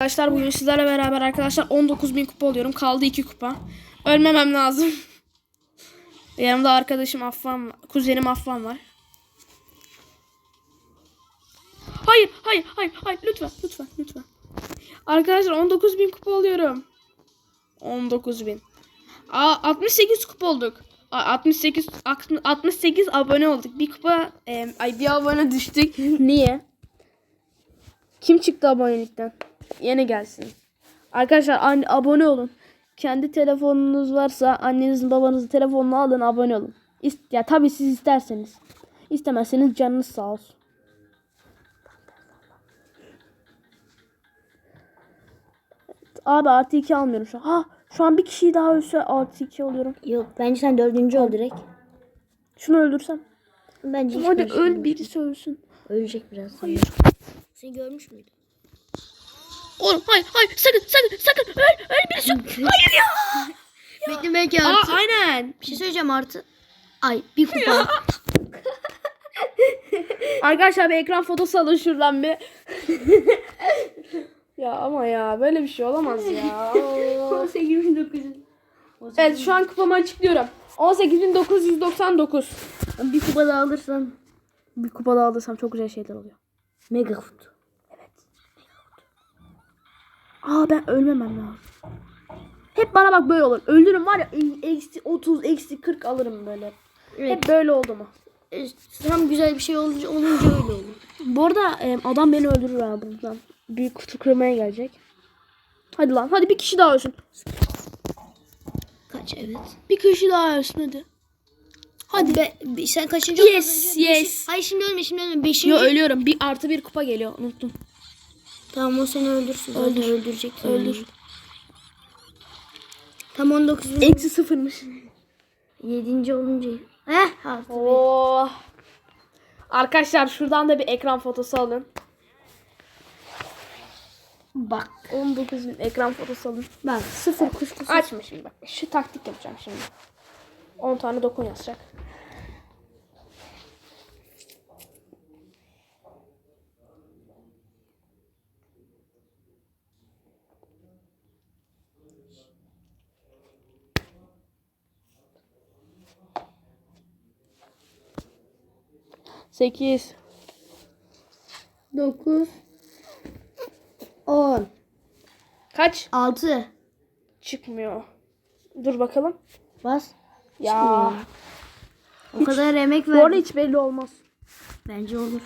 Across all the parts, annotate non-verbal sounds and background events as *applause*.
Arkadaşlar bugün sizlerle beraber arkadaşlar 19.000 kupa oluyorum. Kaldı 2 kupa. Ölmemem lazım. *laughs* Yanımda arkadaşım Affan, kuzenim Affan var. Hayır, hayır, hayır, hayır. Lütfen, lütfen, lütfen. Arkadaşlar 19.000 kupa oluyorum. 19.000. Aa 68 kupa olduk. Aa, 68 68 abone olduk. Bir kupa e, ay bir abone düştük. Niye? Kim çıktı abonelikten? Yeni gelsin. Arkadaşlar anne, abone olun. Kendi telefonunuz varsa annenizin babanızın telefonunu alın abone olun. İst ya tabii siz isterseniz. İstemezseniz canınız sağ olsun. Evet, Abi artı 2 almıyorum şu an. Ha, şu an bir kişiyi daha ölse artı 2 oluyorum. Yok bence sen dördüncü ol direkt. Şunu öldürsem. Bence Hadi öl birisi ölsün. Ölecek biraz. Hayır. Seni görmüş müydün? Oğlum hayır hayır sakın sakın sakın öl öl birisi. *laughs* Hayır ya. Bekle belki Aa artı. aynen. Bir şey söyleyeceğim artı. Ay bir kupa. *laughs* Arkadaşlar bir ekran fotosu alın şuradan bir. *laughs* ya ama ya böyle bir şey olamaz ya. 8900. evet şu an kupamı açıklıyorum. 18.999. Bir kupa daha alırsan. Bir kupa daha alırsam çok güzel şeyler oluyor. Mega kutu. Aa ben ölmemem lazım. Hep bana bak böyle olur. Ölürüm var ya eksi 30 eksi 40 alırım böyle. Evet. Hep böyle oldu mu? E, Tam güzel bir şey olunca, olunca öyle olur. Bu arada e, adam beni öldürür ha buradan. Bir kutu kırmaya gelecek. Hadi lan hadi bir kişi daha ölsün. Kaç evet. Bir kişi daha ölsün hadi. Hadi be, sen kaçıncı Yes, yes. Beşi- Hayır şimdi ölme şimdi ölme. Beşinci. Yo ölüyorum. Bir artı bir kupa geliyor. Unuttum. Tamam o seni öldürsün. Zaten Öldür. öldürecek. Öldür. Tam 19 bin. Eksi sıfırmış. Yedinci olunca. Heh artı. Oh. Arkadaşlar şuradan da bir ekran fotosu alın. Bak. 19 bin ekran fotosu alın. Bak sıfır kuşkusu. Açma şimdi bak. Şu taktik yapacağım şimdi. 10 tane dokun yazacak. Sekiz. 9 10 Kaç? 6 Çıkmıyor. Dur bakalım. Bas. Ya. O kadar emek Bu arada verdim. hiç belli olmaz. Bence olur.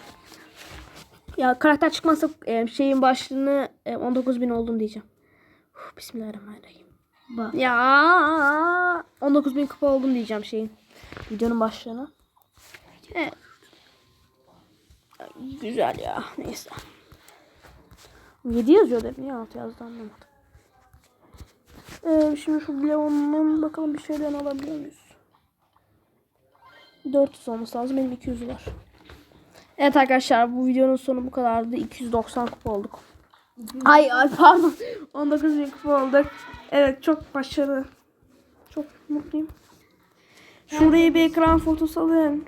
Ya karakter çıkmazsa e, şeyin başlığını e, 19.000 oldum diyeceğim. Uf, Bismillahirrahmanirrahim. Bak. Ya 19.000 kupa oldum diyeceğim şeyin. Videonun başlığına. Evet. Güzel ya. Neyse. 7 yazıyor dedim. Niye 6 yazdı anlamadım. Ee, şimdi şu Leon'un bakalım bir şeyden alabiliyor muyuz? 400 olması lazım. Benim 200 var. Evet arkadaşlar bu videonun sonu bu kadardı. 290 kupa olduk. Ay ay pardon. *laughs* 19 bin kupa olduk. Evet çok başarılı. Çok mutluyum. Şuraya bir ekran fotosu alın.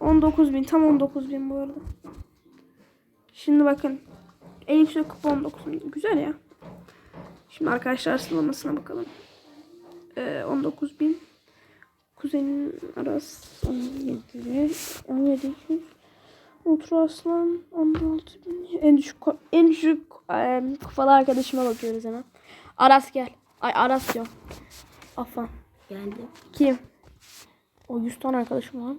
19 bin tam 19 bin bu arada. Şimdi bakın. En yüksek kupa 19 bin. Güzel ya. Şimdi arkadaşlar sıralamasına bakalım. Ee, 19 bin. Kuzenin arası 17 17 200. Ultra Aslan 16 bin. En düşük en düşük e, kupalı arkadaşıma bakıyoruz hemen. Aras gel. Ay Aras diyorum. Affan. Geldi. Kim? O 100 tane arkadaşım var.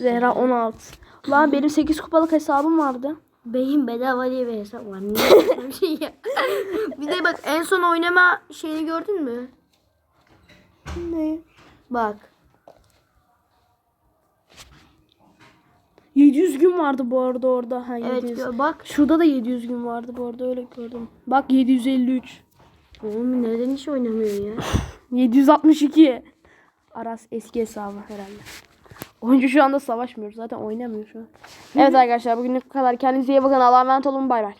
Zehra 16. Lan benim 8 kupalık hesabım vardı. Beyin bedava diye bir hesap var. Niye *laughs* bir şey ya? bir de bak en son oynama şeyini gördün mü? Ne? Bak. 700 gün vardı bu arada orada. Ha, Evet 700. gör, bak. Şurada da 700 gün vardı bu arada öyle gördüm. Bak 753. Oğlum neden hiç oynamıyor ya? *laughs* 762. Aras eski hesabı herhalde. Oyuncu şu anda savaşmıyor. Zaten oynamıyor şu an. Evet arkadaşlar bugünlük bu kadar. Kendinize iyi bakın. Allah'a emanet olun. Bay bay.